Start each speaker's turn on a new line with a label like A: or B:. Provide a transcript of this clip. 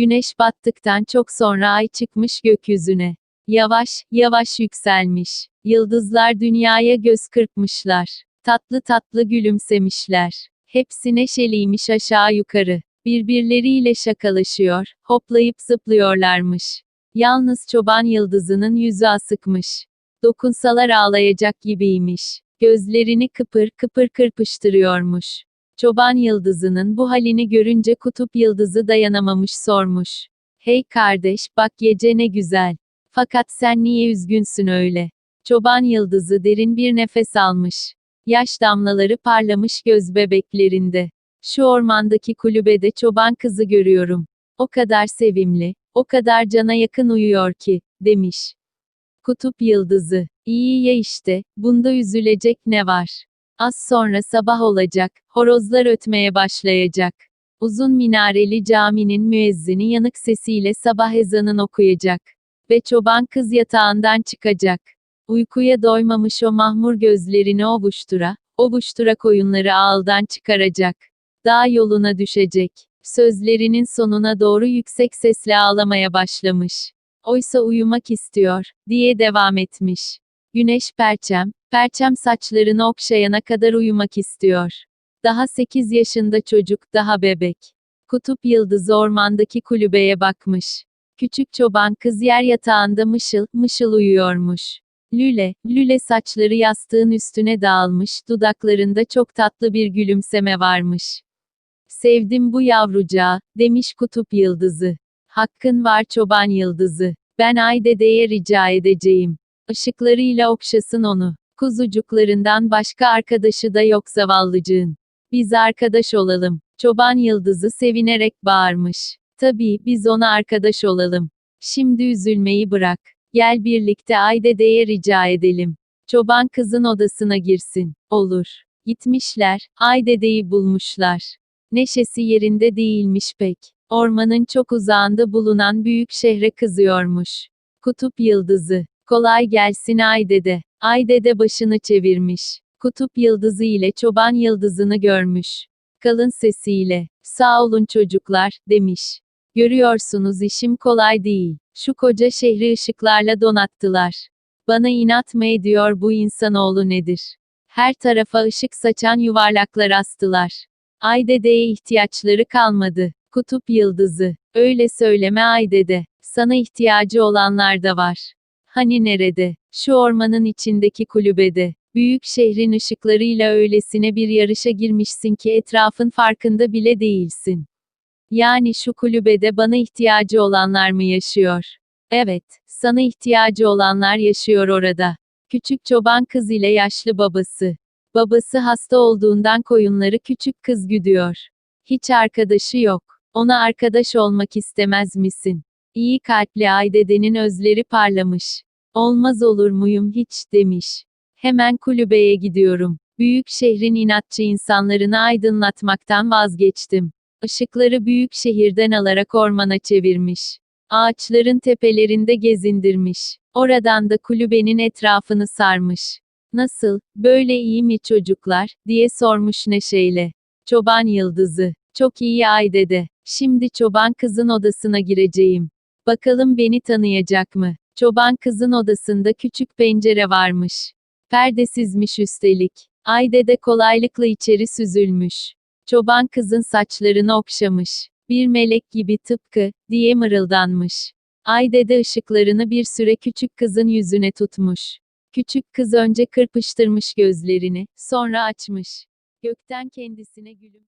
A: Güneş battıktan çok sonra ay çıkmış gökyüzüne. Yavaş, yavaş yükselmiş. Yıldızlar dünyaya göz kırpmışlar. Tatlı tatlı gülümsemişler. Hepsi neşeliymiş aşağı yukarı. Birbirleriyle şakalaşıyor, hoplayıp zıplıyorlarmış. Yalnız çoban yıldızının yüzü asıkmış. Dokunsalar ağlayacak gibiymiş. Gözlerini kıpır kıpır kırpıştırıyormuş. Çoban yıldızının bu halini görünce kutup yıldızı dayanamamış sormuş. Hey kardeş, bak gece ne güzel. Fakat sen niye üzgünsün öyle? Çoban yıldızı derin bir nefes almış. Yaş damlaları parlamış göz bebeklerinde. Şu ormandaki kulübede çoban kızı görüyorum. O kadar sevimli, o kadar cana yakın uyuyor ki, demiş. Kutup yıldızı, iyi ya işte, bunda üzülecek ne var? Az sonra sabah olacak, horozlar ötmeye başlayacak. Uzun minareli caminin müezzini yanık sesiyle sabah ezanını okuyacak. Ve çoban kız yatağından çıkacak. Uykuya doymamış o mahmur gözlerini ovuştura, ovuştura koyunları ağıldan çıkaracak. Dağ yoluna düşecek. Sözlerinin sonuna doğru yüksek sesle ağlamaya başlamış. Oysa uyumak istiyor, diye devam etmiş. Güneş perçem, perçem saçlarını okşayana kadar uyumak istiyor. Daha 8 yaşında çocuk, daha bebek. Kutup yıldızı ormandaki kulübeye bakmış. Küçük çoban kız yer yatağında mışıl, mışıl uyuyormuş. Lüle, lüle saçları yastığın üstüne dağılmış, dudaklarında çok tatlı bir gülümseme varmış. Sevdim bu yavrucağı, demiş kutup yıldızı. Hakkın var çoban yıldızı. Ben ay dedeye rica edeceğim. Işıklarıyla okşasın onu. Kuzucuklarından başka arkadaşı da yok zavallıcığın. Biz arkadaş olalım. Çoban yıldızı sevinerek bağırmış. Tabii, biz ona arkadaş olalım. Şimdi üzülmeyi bırak. Gel birlikte ay dedeye rica edelim. Çoban kızın odasına girsin. Olur. Gitmişler, ay dedeyi bulmuşlar. Neşesi yerinde değilmiş pek. Ormanın çok uzağında bulunan büyük şehre kızıyormuş. Kutup yıldızı. Kolay gelsin ay dede. Ay dede başını çevirmiş. Kutup yıldızı ile çoban yıldızını görmüş. Kalın sesiyle, sağ olun çocuklar, demiş. Görüyorsunuz işim kolay değil. Şu koca şehri ışıklarla donattılar. Bana inat mı ediyor bu insanoğlu nedir? Her tarafa ışık saçan yuvarlaklar astılar. Ay dedeye ihtiyaçları kalmadı. Kutup yıldızı. Öyle söyleme ay dede. Sana ihtiyacı olanlar da var. Hani nerede? Şu ormanın içindeki kulübede. Büyük şehrin ışıklarıyla öylesine bir yarışa girmişsin ki etrafın farkında bile değilsin. Yani şu kulübede bana ihtiyacı olanlar mı yaşıyor? Evet, sana ihtiyacı olanlar yaşıyor orada. Küçük çoban kız ile yaşlı babası. Babası hasta olduğundan koyunları küçük kız güdüyor. Hiç arkadaşı yok. Ona arkadaş olmak istemez misin? İyi kalpli Aydede'nin özleri parlamış. Olmaz olur muyum hiç, demiş. Hemen kulübeye gidiyorum. Büyük şehrin inatçı insanlarını aydınlatmaktan vazgeçtim. Işıkları büyük şehirden alarak ormana çevirmiş. Ağaçların tepelerinde gezindirmiş. Oradan da kulübenin etrafını sarmış. Nasıl, böyle iyi mi çocuklar, diye sormuş neşeyle. Çoban yıldızı. Çok iyi ay dede. Şimdi çoban kızın odasına gireceğim. Bakalım beni tanıyacak mı? Çoban kızın odasında küçük pencere varmış. Perdesizmiş üstelik. Ay dede kolaylıkla içeri süzülmüş. Çoban kızın saçlarını okşamış. Bir melek gibi tıpkı, diye mırıldanmış. Ay dede ışıklarını bir süre küçük kızın yüzüne tutmuş. Küçük kız önce kırpıştırmış gözlerini, sonra açmış. Gökten kendisine gülüm.